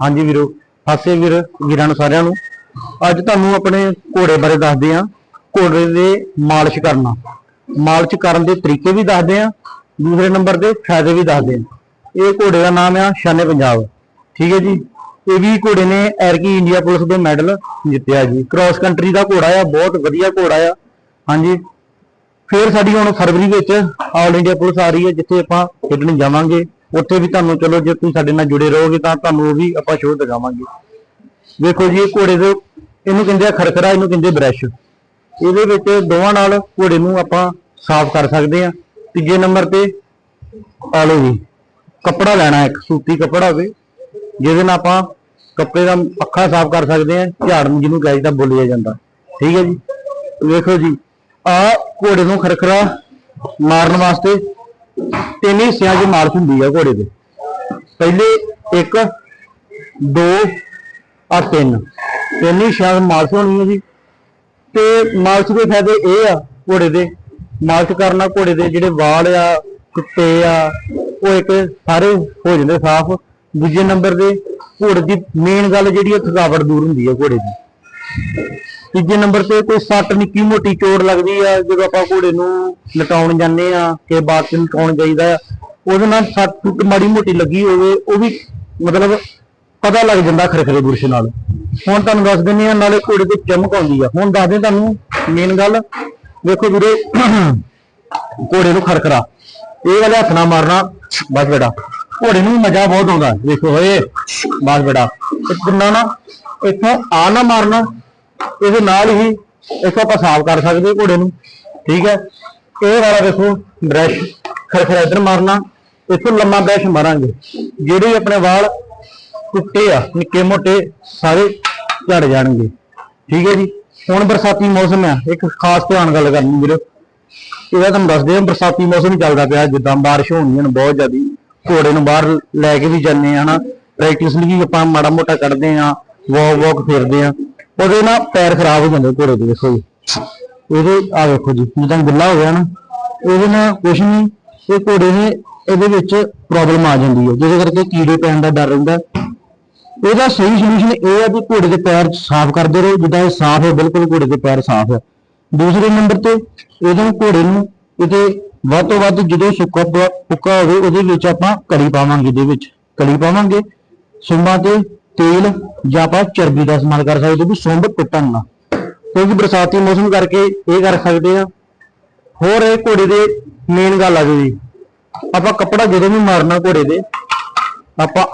ਹਾਂਜੀ ਵੀਰੋ ਹਾਸੇ ਵੀਰ, ਵੀਰਾਂ ਨੂੰ ਸਾਰਿਆਂ ਨੂੰ। ਅੱਜ ਤੁਹਾਨੂੰ ਆਪਣੇ ਘੋੜੇ ਬਾਰੇ ਦੱਸਦੇ ਆ ਘੋੜੇ ਦੇ ਮਾਲਿਸ਼ ਕਰਨਾ। ਮਾਲਿਸ਼ ਕਰਨ ਦੇ ਤਰੀਕੇ ਵੀ ਦੱਸਦੇ ਆ ਦੂਸਰੇ ਨੰਬਰ ਦੇ ਫਾਇਦੇ ਵੀ ਦੱਸਦੇ ਆ ਇਹ ਘੋੜੇ ਦਾ ਨਾਮ ਆ ਸ਼ਾਨੇ ਪੰਜਾਬ। ਠੀਕ ਹੈ ਜੀ? ਇਹ ਵੀ ਘੋੜੇ ਨੇ ਐਰਕੀ ਇੰਡੀਆ ਪੁਲਿਸ ਦੇ ਮੈਡਲ ਜਿੱਤਿਆ ਜੀ। ਕ੍ਰਾਸ ਕੰਟਰੀ ਦਾ ਘੋੜਾ ਆ, ਬਹੁਤ ਵਧੀਆ ਘੋੜਾ ਆ। ਹਾਂਜੀ? ਫਿਰ ਸਾਡੀ ਹੁਣ ਫਰਵਰੀ ਵਿੱਚ ਆਲ ਇੰਡੀਆ ਪੁਲਿਸ ਆ ਰਹੀ ਹੈ, ਜਿੱਥੇ ਆਪਾਂ ਖੇਡਣ ਜਾਵਾਂਗੇ। ਉੱਥੇ ਵੀ ਤੁਹਾਨੂੰ, ਚਲੋ ਜੇ ਤੁਸੀਂ ਸਾਡੇ ਨਾਲ ਜੁੜੇ ਰਹੋਗੇ ਤਾਂ ਤੁਹਾਨੂੰ ਉਹ ਵੀ ਆਪਾਂ ਸ਼ੋਅ ਦਿਖਾਵਾਂਗੇ। ਵੇਖੋ ਜੀ ਇਹ ਘੋੜੇ ਦੇ, ਇਹਨੂੰ ਕਹਿੰਦੇ ਆ ਖਰਖਰਾ ਇਹਨੂੰ ਕਹਿੰਦੇ ਬ੍ਰਸ਼। ਇਹਦੇ ਵਿੱਚ ਦੋਵਾਂ ਨਾਲ ਘੋੜੇ ਨੂੰ ਆਪਾਂ ਸਾਫ਼ ਕਰ ਸਕਦੇ ਆ ਤੀਜੇ ਨੰਬਰ ਤੇ, ਆ ਲਓ ਜੀ, ਕੱਪੜਾ ਲੈਣਾ ਇੱਕ, ਸੂਤੀ ਕੱਪੜਾ ਹੋਵੇ, ਜਿਹਦੇ ਨਾਲ ਆਪਾਂ ਕੱਪੜੇ ਦਾ ਪੱਖਾ ਸਾਫ਼ ਕਰ ਸਕਦੇ ਆ ਝਾੜਨ ਜਿਹਨੂੰ ਗਾਇ ਦਾ ਬੋਲਿਆ ਜਾਂਦਾ। ਠੀਕ ਹੈ ਜੀ? ਵੇਖੋ ਜੀ ਆ ਘੋੜੇ ਨੂੰ ਖਰਖਰਾ ਮਾਰਨ ਵਾਸਤੇ ਤਿੰਨ ਹਿੱਸਿਆਂ 'ਚ ਮਾਰਚ ਹੁੰਦੀ ਆ ਘੋੜੇ ਦੇ ਪਹਿਲੇ ਇੱਕ, ਦੋ ਆ ਤਿੰਨ। ਤਿੰਨ ਹਿੱਸਿਆਂ 'ਚ ਮਾਰਚ ਹੋਣੀ ਹੈ ਜੀ। ਤੇ ਮਾਲਸ਼ ਦੇ ਫਾਇਦੇ ਇਹ ਆ ਘੋੜੇ ਦੇ। ਮਾਲਸ਼ ਕਰਨਾ ਘੋੜੇ ਦੇ ਜਿਹੜੇ ਵਾਲ ਆ, ਕੁੱਤੇ ਆ, ਉਹ ਇੱਕ ਸਾਰੇ ਹੋ ਜਾਂਦੇ ਸਾਫ਼। ਦੂਜੇ ਨੰਬਰ ਦੇ ਘੋੜੇ ਦੀ ਮੇਨ ਗੱਲ ਜਿਹੜੀ ਆ, ਥਕਾਵਟ ਦੂਰ ਹੁੰਦੀ ਹੈ ਘੋੜੇ ਦੀ। ਤੀਜੇ ਨੰਬਰ ਤੇ ਕੋਈ ਸੱਟ ਨਿੱਕੀ ਮੋਟੀ ਚੋਟ ਲੱਗਦੀ ਆ, ਜਦੋਂ ਆਪਾਂ ਘੋੜੇ ਨੂੰ ਲਟਾਉਣ ਜਾਂਦੇ ਆ ਕਿ ਬਾਅਦ ਚ ਲਟਾਉਣ ਜਾਈਦਾ ਆ, ਉਹਦੇ ਨਾਲ ਸੱਟ ਟੁੱਟ ਮਾੜੀ ਮੋਟੀ ਲੱਗੀ ਹੋਵੇ, ਉਹ ਵੀ ਮਤਲਬ ਪਤਾ ਲੱਗ ਜਾਂਦਾ ਖਰਖਰੇ ਬੁਰਸ਼ ਨਾਲ। ਹੁਣ ਤੁਹਾਨੂੰ ਦੱਸ ਦਿੰਦੇ ਆ, ਨਾਲੇ ਘੋੜੇ ਤੇ ਚਮਕ ਆਉਂਦੀ ਆ। ਹੁਣ ਦੱਸਦੇ ਤੁਹਾਨੂੰ ਮੇਨ ਗੱਲ, ਵੇਖੋ ਵੀਰੇ, ਘੋੜੇ ਨੂੰ ਖਰਖਰਾ ਇਹ ਵਾਲੇ ਹੱਥ ਨਾਲ ਮਾਰਨਾ, ਬਸ ਬੇਟਾ। ਘੋੜੇ ਨੂੰ ਮਜ਼ਾ ਬਹੁਤ ਆਉਂਦਾ, ਵੇਖੋ ਹੋਏ ਬਸ ਬੇਟਾ। ਕਿੰਨਾ ਨਾ, ਇੱਥੋਂ ਆ ਨਾ ਮਾਰਨਾ ਇਹਦੇ ਨਾਲ ਹੀ ਇੱਥੋਂ ਆਪਾਂ ਸਾਫ਼ ਕਰ ਸਕਦੇ ਘੋੜੇ ਨੂੰ। ਠੀਕ ਹੈ? ਇਹ ਵਾਲਾ ਦੇਖੋ, ਬ੍ਰਸ਼ ਖਰਖਰਾ ਇੱਧਰ ਮਾਰਨਾ। ਇੱਥੋਂ ਲੰਮਾ ਬ੍ਰਸ਼ ਮਾਰਾਂਗੇ। ਜਿਹੜੇ ਆਪਣੇ ਵਾਲ ਟੁੱਟੇ ਆ, ਨਿੱਕੇ ਮੋਟੇ, ਸਾਰੇ ਝੜ ਜਾਣਗੇ। ਠੀਕ ਹੈ ਜੀ? ਹੁਣ ਬਰਸਾਤੀ ਮੌਸਮ ਆ। ਇੱਕ ਖਾਸ ਧਿਆਨ ਗੱਲ ਕਰਨੀ ਵੀਰੋ। ਇਹਦਾ ਤੁਹਾਨੂੰ ਦੱਸਦੇ ਹਾਂ ਬਰਸਾਤੀ ਮੌਸਮ ਚੱਲਦਾ ਪਿਆ। ਜਿੱਦਾਂ ਬਾਰਿਸ਼ ਹੋਣੀ ਨੇ, ਬਹੁਤ ਜ਼ਿਆਦੀ। ਘੋੜੇ ਨੂੰ ਬਾਹਰ ਲੈ ਕੇ ਵੀ ਜਾਂਦੇ ਆ, ਹਨਾ? ਪ੍ਰੈਕਟਿਸ ਲਈ ਆਪਾਂ ਮਾੜਾ ਮੋਟਾ ਕੱਢਦੇ ਆ ਵਾਕ ਵਾਕ ਫਿਰਦੇ ਆ। ਉਹਦੇ ਨਾਲ ਪੈਰ ਖਰਾਬ ਹੋ ਜਾਂਦੇ ਘੋੜੇ ਦੇ ਦੇਖੋ ਜੀ। ਇਹਦੇ ਆ ਵੇਖੋ ਜੀ, ਜਿੱਦਾਂ ਗਿੱਲਾ ਹੋ ਗਿਆ ਨਾ, ਇਹਦੇ ਨਾਲ ਕੁਛ ਨਹੀਂ, ਇਹ ਘੋੜੇ ਨੇ ਇਹਦੇ ਵਿੱਚ ਪ੍ਰੋਬਲਮ ਆ ਜਾਂਦੀ ਹੈ। ਜਿਹਦੇ ਕਰਕੇ ਕੀੜੇ ਪੈਣ ਦਾ ਡਰ ਰਹਿੰਦਾ। ਇਹਦਾ ਸਹੀ ਸੋਲੂਸ਼ਨ ਇਹ ਹੈ ਕਿ ਘੋੜੇ ਦੇ ਪੈਰ ਸਾਫ਼ ਕਰਦੇ ਰਹੋ, ਜਿੱਦਾਂ ਇਹ ਸਾਫ਼ ਹੈ, ਬਿਲਕੁਲ ਘੋੜੇ ਦੇ ਪੈਰ ਸਾਫ਼ ਹੈ। ਦੂਸਰੇ ਨੰਬਰ ਤੇ, ਇਹਦੇ ਘੋੜੇ ਨੂੰ ਇਹਦੇ ਵੱਧ ਤੋਂ ਵੱਧ ਜਦੋਂ ਸੁੱਕਾ ਪ- ਪੁੱਕਾ ਹੋਵੇ, ਉਹਦੇ ਵਿੱਚ ਆਪਾਂ ਕੜੀ ਪਾਵਾਂਗੇ, ਇਹਦੇ ਵਿੱਚ। ਕੜੀ ਪਾਵਾਂਗੇ, ਸੁੰਬਾਂ ਤੇ ਤੇਲ ਜਾਂ ਆਪਾਂ ਚਰਬੀ ਦਾ ਇਸਤੇਮਾਲ ਕਰ ਸਕਦੇ ਵੀ ਸੁੰਬ ਟੁੱਟਣ ਨਾ। ਕਿਉਂਕਿ ਬਰਸਾਤੀ ਮੌਸਮ ਕਰਕੇ ਇਹ ਕਰ ਸਕਦੇ ਆ। ਹੋਰ ਇਹ ਘੋੜੇ ਦੇ ਮੇਨ ਗੱਲ ਆ ਜੀ। ਆਪਾਂ ਕੱਪੜਾ ਜਦੋਂ ਵੀ ਮਾਰਨਾ ਘੋੜੇ ਦੇ, ਆਪਾਂ